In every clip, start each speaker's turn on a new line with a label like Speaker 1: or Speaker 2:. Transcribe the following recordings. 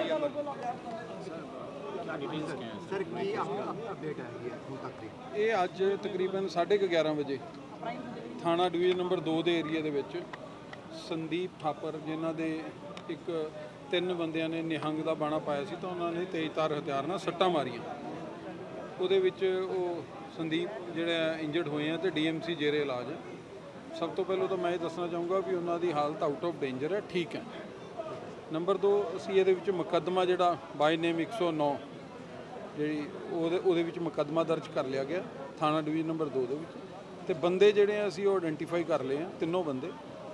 Speaker 1: F I
Speaker 2: sir ਕੀ update ਹੈ ਇਹ ਹੁਣ ਤੱਕ ਦੀ
Speaker 3: ਇਹ ਅੱਜ ਤਕਰੀਬਨ 11:30 ਵਜੇ ਥਾਣਾ ਡਿਵੀਜ਼ਨ ਨੰਬਰ 2 ਦੇ ਏਰੀਆ ਦੇ ਵਿੱਚ ਸੰਦੀਪ ਥਾਪਰ, ਜਿਨ੍ਹਾਂ ਦੇ ਇੱਕ ਤਿੰਨ ਬੰਦਿਆਂ ਨੇ ਨਿਹੰਗ ਦਾ ਬਾਣਾ ਪਾਇਆ ਸੀ ਤਾਂ ਉਹਨਾਂ ਨੇ ਤੇਜ਼ਧਾਰ ਹਥਿਆਰ ਨਾਲ ਸੱਟਾਂ ਮਾਰੀਆਂ। ਉਹਦੇ ਵਿੱਚ ਉਹ ਸੰਦੀਪ ਜਿਹੜਾ ਇੰਜਰਡ ਹੋਏ ਆ ਤੇ ਡੀਐਮਸੀ ਜੇਰੇ ਇਲਾਜ ਹੈ ਸਭ ਤੋਂ ਪਹਿਲਾਂ ਤਾਂ ਮੈਂ ਇਹ ਦੱਸਣਾ ਚਾਹੂੰਗਾ ਵੀ ਉਹਨਾਂ ਦੀ ਹਾਲਤ ਆਊਟ ਆਫ ਡੇਂਜਰ ਹੈ ਠੀਕ ਹੈ ਨੰਬਰ 2 ਅਸੀਂ ਇਹਦੇ ਵਿੱਚ ਮੁਕੱਦਮਾ ਜਿਹੜਾ ਬਾਈ ਨੇਮ 109 ਜਿਹੜੀ ਉਹਦੇ ਉਹਦੇ ਵਿੱਚ ਮੁਕੱਦਮਾ ਦਰਜ ਕਰ ਲਿਆ ਗਿਆ ਥਾਣਾ ਡਿਵੀਜ਼ਨ ਨੰਬਰ 2 ਦੇ ਵਿੱਚ। ਤੇ ਬੰਦੇ ਜਿਹੜੇ ਆ ਅਸੀਂ ਉਹ ਆਇਡੈਂਟੀਫਾਈ ਕਰ ਲਏ ਆ ਤਿੰਨੋਂ ਬੰਦੇ।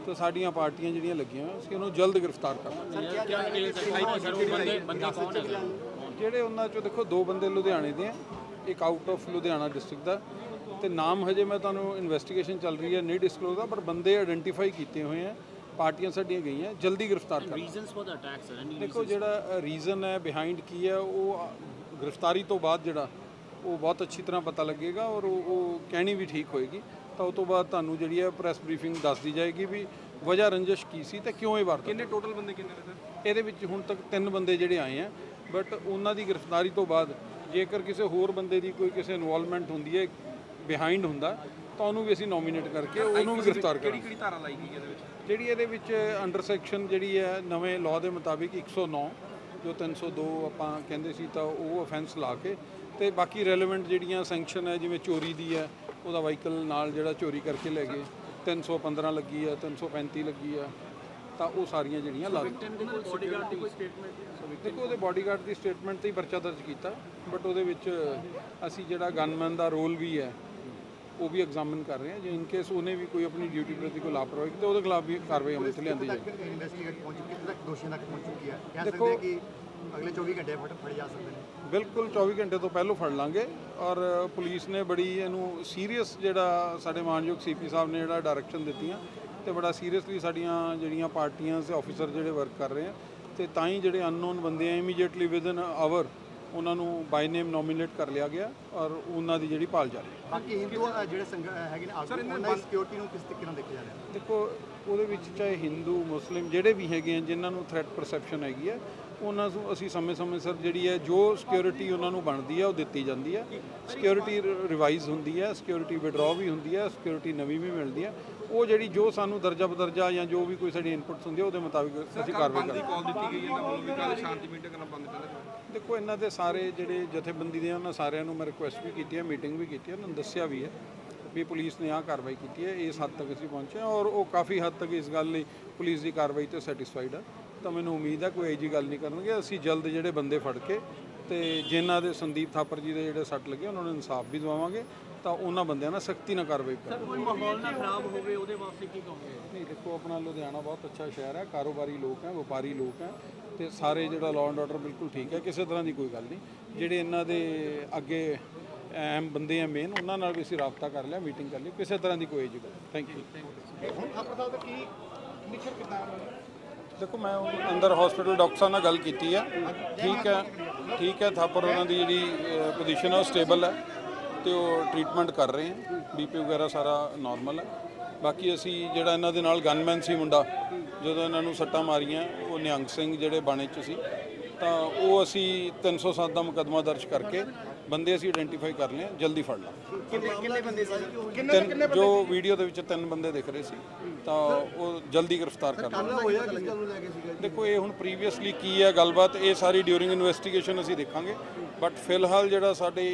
Speaker 3: ਤੇ ਸਾਡੀਆਂ ਪਾਰਟੀਆਂ ਜਿਹੜੀਆਂ ਲੱਗੀਆਂ ਅਸੀਂ ਉਹਨੂੰ ਜਲਦ ਗ੍ਰਿਫਤਾਰ ਕਰਾਂਗੇ ਜਿਹੜੇ ਉਹਨਾਂ ਚੋਂ ਦੇਖੋ ਦੋ ਬੰਦੇ ਲੁਧਿਆਣੇ ਦੇ ਆ ਇੱਕ ਆਊਟ ਆਫ ਲੁਧਿਆਣਾ ਡਿਸਟ੍ਰਿਕਟ ਦਾ। ਤੇ ਨਾਮ ਹਜੇ ਮੈਂ ਤੁਹਾਨੂੰ ਇਨਵੈਸਟੀਗੇਸ਼ਨ ਚੱਲ ਰਹੀ ਹੈ ਨਹੀਂ ਡਿਸਕਲੋਜ਼ ਦਾ ਪਰ ਬੰਦੇ ਆਇਡੈਂਟੀਫਾਈ ਕੀਤੇ ਹੋਏ ਆ। ਪਾਰਟੀਆਂ ਸਾਡੀਆਂ ਗਈਆਂ ਜਲਦੀ ਗ੍ਰਿਫਤਾਰ
Speaker 4: reasons for the attack, sir? Any
Speaker 3: ਦੇਖੋ ਜਿਹੜਾ ਰੀਜ਼ਨ ਹੈ ਬਿਹਾਈਂਡ ਕੀ ਹੈ ਉਹ ਗ੍ਰਿਫਤਾਰੀ ਤੋਂ ਬਾਅਦ ਜਿਹੜਾ ਉਹ ਬਹੁਤ ਅੱਛੀ ਤਰ੍ਹਾਂ ਪਤਾ ਲੱਗੇਗਾ ਔਰ ਉਹ ਉਹ ਕਹਿਣੀ ਵੀ ਠੀਕ ਹੋਏਗੀ। ਤਾਂ ਉਸ ਤੋਂ ਬਾਅਦ ਤੁਹਾਨੂੰ ਜਿਹੜੀ ਹੈ ਪ੍ਰੈਸ ਬਰੀਫਿੰਗ ਦੱਸ ਦੀ ਜਾਏਗੀ ਵੀ ਵਜ੍ਹਾ ਰੰਜਿਸ਼ ਕੀ ਸੀ ਤੇ ਕਿਉਂ ਇਹ ਵਾਰਦਾਤ
Speaker 1: ਕਿੰਨੇ ਟੋਟਲ ਬੰਦੇ ਕਿੰਨੇ ਨੇ ਸਰ?
Speaker 3: ਇਹਦੇ ਵਿੱਚ ਹੁਣ ਤੱਕ ਤਿੰਨ ਬੰਦੇ ਜਿਹੜੇ ਆਏ ਆ ਬਟ ਉਹਨਾਂ ਦੀ ਗ੍ਰਿਫਤਾਰੀ ਤੋਂ ਬਾਅਦ ਜੇਕਰ ਕਿਸੇ ਹੋਰ ਬੰਦੇ ਦੀ ਕੋਈ ਕਿਸੇ ਇਨਵੋਲਵਮੈਂਟ ਹੁੰਦੀ ਹੈ ਬਿਹਾਈਂਡ ਹੁੰਦਾ ਤਾਂ ਉਹਨੂੰ ਵੀ ਅਸੀਂ ਨੋਮੀਨੇਟ ਕਰਕੇ ਉਹਨੂੰ ਵੀ ਗ੍ਰਿਫਤਾਰ
Speaker 1: ਕਿਹੜੀ
Speaker 3: ਕਰਾਂਗੇ।
Speaker 1: ਕਿਹੜੀ ਧਾਰਾ ਲਾਈ ਗਈ ਇਹਦੇ ਵਿੱਚ?
Speaker 3: ਜਿਹੜੀ ਇਹਦੇ ਵਿੱਚ ਅੰਡਰ ਸੈਕਸ਼ਨ ਜਿਹੜੀ ਹੈ ਨਵੇਂ ਲਾਅ ਦੇ ਮੁਤਾਬਿਕ 109 ਜੋ 302 ਆਪਾਂ ਕਹਿੰਦੇ ਸੀ ਤਾਂ ਉਹ ਅਫੈਂਸ ਲਾ ਕੇ ਤੇ ਬਾਕੀ ਰੈਲੇਵੈਂਟ ਜਿਹੜੀਆਂ ਸੈਂਕਸ਼ਨ ਹੈ ਜਿਵੇਂ ਚੋਰੀ ਦੀ ਹੈ ਉਹਦਾ ਵਾਹੀਕਲ ਨਾਲ ਜਿਹੜਾ ਚੋਰੀ ਕਰਕੇ ਲੈ ਗਏ। 315 ਲੱਗੀ ਹੈ 335 ਲੱਗੀ ਹੈ ਤਾਂ ਉਹ ਸਾਰੀਆਂ ਜਿਹੜੀਆਂ ਲਾ? ਦੇਖੋ ਉਹਦੇ ਬਾਡੀਗਾਰਡ ਦੀ ਸਟੇਟਮੈਂਟ ਤੇ ਹੀ ਪਰਚਾ ਦਰਜ ਕੀਤਾ ਬਟ ਉਹਦੇ ਵਿੱਚ ਅਸੀਂ ਜਿਹੜਾ ਗਨਮੈਨ ਦਾ ਰੋਲ ਵੀ ਹੈ ਉਹ ਵੀ ਐਗਜ਼ਾਮਿਨ ਕਰ ਰਹੇ ਹਾਂ ਜੇ ਇਨ ਕੇਸ ਉਹਨੇ ਵੀ ਕੋਈ ਆਪਣੀ ਡਿਊਟੀ ਪ੍ਰਤੀ ਕੋਈ ਲਾਪਰਵਾਹੀ ਕੀਤੀ ਉਹਦੇ ਖਿਲਾਫ ਵੀ ਕਾਰਵਾਈ ਅਮਲ 'ਚ ਲਿਆਂਦੀ
Speaker 2: ਇਨਵੈਸਟੀਗੇਟ ਪਹੁੰਚ ਚੁੱਕੀ ਤੱਕ ਦੋਸ਼ੀਆਂ ਤੱਕ ਪਹੁੰਚ ਚੁੱਕੀ ਹੈ? ਕਹਿ ਸਕਦੇ ਹਾਂ ਕਿ ਅਗਲੇ 24 ਘੰਟੇ ਫੜ ਫੜੇ ਜਾ ਸਕਦੇ ਨੇ।
Speaker 3: ਬਿਲਕੁਲ 24 ਘੰਟੇ ਤੋਂ ਪਹਿਲਾਂ ਫੜ ਲਾਂਗੇ ਔਰ ਪੁਲਿਸ ਨੇ ਬੜੀ ਇਹਨੂੰ ਸੀਰੀਅਸ ਜਿਹੜਾ ਸਾਡੇ ਮਾਨਯੋਗ ਸੀਪੀ ਸਾਹਿਬ ਨੇ ਜਿਹੜਾ ਡਾਇਰੈਕਸ਼ਨ ਦਿੱਤੀਆਂ ਤੇ ਬੜਾ ਸੀਰੀਅਸਲੀ ਸਾਡੀਆਂ ਜਿਹੜੀਆਂ ਪਾਰਟੀਆਂ ਤੇ ਆਫੀਸਰ ਜਿਹੜੇ ਵਰਕ ਕਰ ਰਹੇ ਆ ਤੇ ਤਾਂ ਹੀ ਜਿਹੜੇ ਅਨਨੋਨ ਬੰਦੇ ਆ ਇਮੀਡੀਏਟਲੀ ਵਿਦਨ ਆਵਰ ਉਹਨਾਂ ਨੂੰ ਬਾਈ ਨੇਮ ਨੋਮੀਨੇਟ ਕਰ ਲਿਆ ਗਿਆ ਔਰ ਉਹਨਾਂ ਦੀ ਜਿਹੜੀ ਭਾਲ ਜਾਰੀ ਹੈ।
Speaker 2: ਬਾਕੀ ਹਿੰਦੂ ਜਿਹੜੇ ਹੈਗੇ ਨੇ ਆਗੂ ਉਹਨਾਂ ਦੀ ਸਿਕਿਉਰਿਟੀ ਨੂੰ ਕਿਸ ਤਰੀਕੇ ਨਾਲ ਦੇਖਿਆ ਜਾ ਰਿਹਾ?
Speaker 3: ਦੇਖੋ ਉਹਦੇ ਵਿੱਚ ਚਾਹੇ ਹਿੰਦੂ ਮੁਸਲਿਮ ਜਿਹੜੇ ਵੀ ਹੈਗੇ ਆ ਜਿਨ੍ਹਾਂ ਨੂੰ ਥ੍ਰੈਟ ਪਰਸੈਪਸ਼ਨ ਹੈਗੀ ਹੈ ਉਹਨਾਂ ਨੂੰ ਅਸੀਂ ਸਮੇਂ-ਸਮੇਂ ਸਿਰ ਜਿਹੜੀ ਹੈ ਜੋ ਸਿਕਿਉਰਿਟੀ ਉਹਨਾਂ ਨੂੰ ਬਣਦੀ ਹੈ ਉਹ ਦਿੱਤੀ ਜਾਂਦੀ ਹੈ ਸਿਕਿਉਰਿਟੀ ਰਿਵਾਈਜ਼ ਹੁੰਦੀ ਹੈ ਸਿਕਿਉਰਿਟੀ ਵਿਡਰਾਅ ਵੀ ਹੁੰਦੀ ਹੈ ਸਿਕਿਉਰਿਟੀ ਨਵੀਂ ਵੀ ਮਿਲਦੀ ਹੈ ਉਹ ਜਿਹੜੀ ਜੋ ਸਾਨੂੰ ਦਰਜਾ ਬਦਰਜਾ ਜਾਂ ਜੋ ਵੀ ਕੋਈ ਸਾਡੀ ਇਨਪੁਟਸ ਹੁੰਦੀ ਹੈ ਉਹਦੇ ਮੁਤਾਬਿਕ ਅਸੀਂ ਕਾਰਵਾਈ
Speaker 1: ਬੰਦ ਦੀ
Speaker 3: ਕਰਾਂਗੇ।
Speaker 1: ਕਾਲ ਦਿੱਤੀ ਗਈ ਇਹਨਾਂ ਵੱਲੋਂ ਵੀ ਕੱਲ ਸ਼ਾਂਤੀ ਮੀਟਿੰਗ ਕਰਨਾ ਬੰਦ ਚਾਹੁੰਦੇ
Speaker 3: ਦੇਖੋ ਇਹਨਾਂ ਦੇ ਸਾਰੇ ਜਿਹੜੇ ਜਥੇਬੰਦੀ ਦੇ ਆ, ਉਹਨਾਂ ਸਾਰਿਆਂ ਨੂੰ ਮੈਂ ਰਿਕੁਐਸਟ ਵੀ ਕੀਤੀ ਹੈ ਮੀਟਿੰਗ ਵੀ ਕੀਤੀ ਹੈ ਉਹਨਾਂ ਨੂੰ ਦੱਸਿਆ ਵੀ ਹੈ ਵੀ ਪੁਲਿਸ ਨੇ ਆਹ ਕਾਰਵਾਈ ਕੀਤੀ ਹੈ ਇਸ ਹੱਦ ਤੱਕ ਅਸੀਂ ਪਹੁੰਚੇ ਹਾਂ ਔਰ ਉਹ ਕਾਫੀ ਹੱਦ ਤੱਕ ਇਸ ਗੱਲ ਲਈ ਪੁਲਿਸ ਦੀ ਕਾਰਵਾਈ ਤੋਂ ਸੈਟੀਸਫਾਈਡ ਆ। ਤਾਂ ਮੈਨੂੰ ਉਮੀਦ ਹੈ ਕੋਈ ਇਹੋ ਜਿਹੀ ਗੱਲ ਨਹੀਂ ਕਰਨਗੇ ਅਸੀਂ ਜਲਦ ਜਿਹੜੇ ਬੰਦੇ ਫੜ ਕੇ ਤੇ ਜਿਨ੍ਹਾਂ ਦੇ ਸੰਦੀਪ ਥਾਪਰ ਜੀ ਦੇ ਜਿਹੜੇ ਸੱਟ ਲੱਗੇ ਉਹਨਾਂ ਨੂੰ ਇਨਸਾਫ ਵੀ ਦਿਵਾਵਾਂਗੇ ਤਾਂ ਉਹਨਾਂ ਬੰਦਿਆਂ ਨਾਲ ਸਖਤੀ ਨਾਲ ਕਾਰਵਾਈ ਕਰਾਂਗੇ।
Speaker 4: ਕੋਈ ਮਾਹੌਲ ਨਾ ਖਰਾਬ ਹੋਵੇ ਉਹਦੇ ਵਾਸਤੇ ਕੀ ਕਹੋਗੇ?
Speaker 3: ਨਹੀਂ ਦੇਖੋ ਆਪਣਾ ਲੁਧਿਆਣਾ ਬਹੁਤ ਅੱਛਾ ਸ਼ਹਿਰ ਹੈ ਕਾਰੋਬਾਰੀ ਲੋਕ ਹੈ ਵਪਾਰੀ ਲੋਕ ਹੈ ਤੇ ਸਾਰੇ ਜਿਹੜਾ ਲਾਅ ਐਂਡ ਆਰਡਰ ਬਿਲਕੁਲ ਠੀਕ ਹੈ ਕਿਸੇ ਤਰ੍ਹਾਂ ਦੀ ਕੋਈ ਗੱਲ ਨਹੀਂ। ਜਿਹੜੇ ਇਹਨਾਂ ਦੇ ਅੱਗੇ ਅਹਿਮ ਬੰਦੇ ਆ ਮੇਨ ਉਹਨਾਂ ਨਾਲ ਵੀ ਅਸੀਂ ਰਾਬਤਾ ਕਰ ਲਿਆ ਮੀਟਿੰਗ ਕਰ ਲਈ ਕਿਸੇ ਤਰ੍ਹਾਂ ਦੀ ਕੋਈ ਗੱਲ ਥੈਂਕ ਯੂ
Speaker 2: ਹੁਣ ਥਾਪਰ ਸਾਹਿਬ ਦਾ ਕੀ ਨਿਸ਼ਚਿਤ ਕੀਤਾ
Speaker 3: ਦੇਖੋ ਮੈਂ ਉਹ ਅੰਦਰ ਹਸਪੀਟਲ ਡਾਕਟਰ ਸਾਹਿਬ ਨਾਲ ਗੱਲ ਕੀਤੀ ਹੈ ਠੀਕ ਹੈ ਠੀਕ ਹੈ ਥਾਪਰ ਉਹਨਾਂ ਦੀ ਜਿਹੜੀ ਪੋਜੀਸ਼ਨ ਹੈ ਉਹ ਸਟੇਬਲ ਹੈ ਤੇ ਉਹ ਟ੍ਰੀਟਮੈਂਟ ਕਰ ਰਹੇ ਹੈ ਬੀਪੀ ਵਗੈਰਾ ਸਾਰਾ ਨਾਰਮਲ ਹੈ। ਬਾਕੀ ਅਸੀਂ ਜਿਹੜਾ ਇਹਨਾਂ ਦੇ ਨਾਲ ਗਨਮੈਨ ਸੀ ਮੁੰਡਾ ਜਦੋਂ ਇਹਨਾਂ ਨੂੰ ਸੱਟਾਂ ਮਾਰੀਆਂ ਉਹ ਨਿਹੰਗ ਸਿੰਘ ਜਿਹੜੇ ਬਾਣੇ 'ਚ ਸੀ ਤਾਂ ਉਹ ਅਸੀਂ 307 ਦਾ ਮੁਕੱਦਮਾ ਦਰਜ ਕਰਕੇ ਬੰਦੇ ਅਸੀਂ ਆਇਡੈਂਟੀਫਾਈ ਕਰ ਲਏ ਜਲਦੀ ਫੜ ਲਾਂਗੇ
Speaker 2: ਕਿੰਨੇ ਕਿੰਨੇ ਬੰਦੇ ਸੀ?
Speaker 3: ਤਿੰਨ ਜੋ ਵੀਡੀਓ ਦੇ ਵਿੱਚ ਤਿੰਨ ਬੰਦੇ ਦਿਖ ਰਹੇ ਸੀ ਤਾਂ ਉਹ ਜਲਦੀ ਗ੍ਰਿਫਤਾਰ ਕਰ ਲਾਂਗੇ
Speaker 2: ਹੋਇਆ ਕਿਸ ਗੱਲ ਨੂੰ ਲੈ ਕੇ ਸੀਗਾ
Speaker 3: ਦੇਖੋ ਇਹ ਹੁਣ ਪ੍ਰੀਵੀਅਸਲੀ ਕੀ ਹੈ ਗੱਲਬਾਤ ਇਹ ਸਾਰੀ ਡਿਊਰਿੰਗ ਇਨਵੈਸਟੀਗੇਸ਼ਨ ਅਸੀਂ ਦੇਖਾਂਗੇ। ਬਟ ਫਿਲਹਾਲ ਜਿਹੜਾ ਸਾਡੇ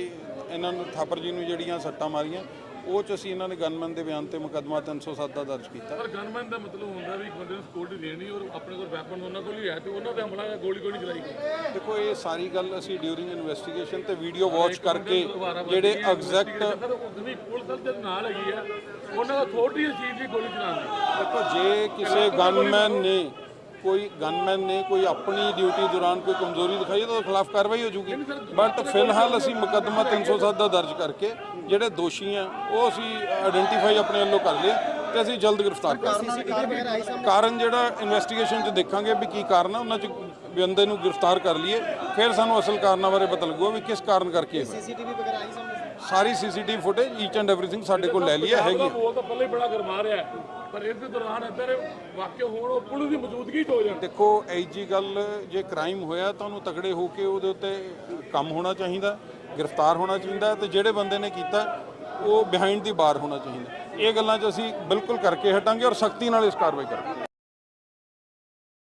Speaker 3: ਇਹਨਾਂ ਨੂੰ ਥਾਪਰ ਜੀ ਨੂੰ ਜਿਹੜੀਆਂ ਸੱਟਾਂ ਮਾਰੀਆਂ ਉਹ ਚ ਅਸੀਂ ਇਹਨਾਂ ਨੇ ਗਨਮੈਨ ਦੇ ਬਿਆਨ ਤੇ ਮੁਕੱਦਮਾ 307 ਦਾ ਦਰਜ ਕੀਤਾ।
Speaker 5: ਪਰ ਗਨਮੈਨ ਦਾ ਮਤਲਬ ਹੁੰਦਾ ਵੀ ਇੱਕ ਬੰਦੇ ਨੂੰ ਸਕਿਉਰਟੀ ਦੇਣੀ ਔਰ ਆਪਣੇ ਕੋਲ ਵੈਪਨ ਉਹਨਾਂ ਕੋਲ ਹੀ ਹੈ ਤੇ ਉਹਨਾਂ ਤੇ ਹਮਲਾ ਜਾਂ ਗੋਲੀ ਨਹੀਂ ਚਲਾਈ ਗਈ।
Speaker 3: ਦੇਖੋ ਇਹ ਸਾਰੀ ਗੱਲ ਅਸੀਂ ਡਿਊਰਿੰਗ ਇਨਵੈਸਟੀਗੇਸ਼ਨ ਤੇ ਵੀਡੀਓ ਵਾਚ ਕਰਕੇ ਜਿਹੜੇ ਐਗਜ਼ੈਕਟ
Speaker 5: ਉਹਦੀ ਪੁਲਿਸ ਦਲ ਦੇ ਨਾਲ ਹੈਗੀ ਆ ਉਹਨਾਂ ਦਾ ਅਥਾਰਟੀ ਇਸ ਚੀਜ਼ ਦੀ ਗੋਲੀ ਚਲਾਉਣ ਦੀ।
Speaker 3: ਦੇਖੋ ਜੇ ਕਿਸੇ ਗਨਮੈਨ ਨੇ ਕੋਈ ਗਨਮੈਨ ਨੇ, ਕੋਈ ਆਪਣੀ ਡਿਊਟੀ ਦੌਰਾਨ ਕੋਈ ਕਮਜ਼ੋਰੀ ਦਿਖਾਈ ਤਾਂ ਉਹਦੇ ਖਿਲਾਫ ਕਾਰਵਾਈ ਹੋ ਜੂਗੀ। ਬਟ ਫਿਲਹਾਲ ਅਸੀਂ ਮੁਕੱਦਮਾ 307 ਦਾ ਦਰਜ ਕਰਕੇ ਜਿਹੜੇ ਦੋਸ਼ੀ ਆ, ਉਹ ਅਸੀਂ ਆਇਡੈਂਟੀਫਾਈ ਆਪਣੇ ਵੱਲੋਂ ਕਰ ਲਏ ਤੇ ਅਸੀਂ ਜਲਦ ਗ੍ਰਿਫਤਾਰ ਕਰਾਂਗੇ ਕਾਰਨ ਜਿਹੜਾ ਇਨਵੈਸਟੀਗੇਸ਼ਨ 'ਚ ਦੇਖਾਂਗੇ ਵੀ ਕੀ ਕਾਰਨ ਆ, ਉਹਨਾਂ 'ਚ ਬੰਦੇ ਨੂੰ ਗ੍ਰਿਫਤਾਰ ਕਰ ਲਈਏ, ਫਿਰ ਸਾਨੂੰ ਅਸਲ ਕਾਰਨਾਂ ਬਾਰੇ ਪਤਾ ਲੱਗੂਗਾ ਵੀ ਕਿਸ ਕਾਰਨ ਕਰਕੇ ਇਹ ਹੋਇਆ।
Speaker 2: ਸੀਸੀਟੀਵੀ ਵਗੈਰਾ ਆਈ ਸਾਹਮਣੇ।
Speaker 3: ਸਾਰੀ CCTV footage each and everything ਸਾਡੇ ਕੋਲ ਲੈ ਲਈ ਹੈ ਹੈਗੀ ਹੈ।
Speaker 5: ਉਹ ਤਾਂ ਪਹਿਲਾਂ ਹੀ ਬੜਾ ਗਰਮਾ ਰਿਹਾ ਹੈ। ਪਰ ਇਸ ਦੇ ਦੌਰਾਨ ਇੱਧਰ ਵਾਕਿਆ ਹੋਣ ਉਹ ਪੁਲਿਸ ਦੀ ਮੌਜੂਦਗੀ 'ਚ ਹੋ ਜਾਣ
Speaker 3: ਦੇਖੋ ਐਜੀ ਗੱਲ ਜੇ ਕ੍ਰਾਈਮ ਹੋਇਆ ਤਾਂ ਉਹਨੂੰ ਤਕੜੇ ਹੋ ਕੇ ਉਹਦੇ ਉੱਤੇ ਕੰਮ ਹੋਣਾ ਚਾਹੀਦਾ ਗ੍ਰਿਫਤਾਰ ਹੋਣਾ ਚਾਹੀਦਾ ਤੇ ਜਿਹੜੇ ਬੰਦੇ ਨੇ ਕੀਤਾ ਉਹ ਬਿਹਾਈਂਡ ਦੀ ਬਾਰ ਹੋਣਾ ਚਾਹੀਦਾ ਇਹ ਗੱਲਾਂ 'ਚ ਅਸੀਂ ਬਿਲਕੁਲ ਕਰਕੇ ਹਟਾਂਗੇ ਔਰ ਸਖਤੀ ਨਾਲ ਇਸ ਕਾਰਵਾਈ ਕਰਾਂਗੇ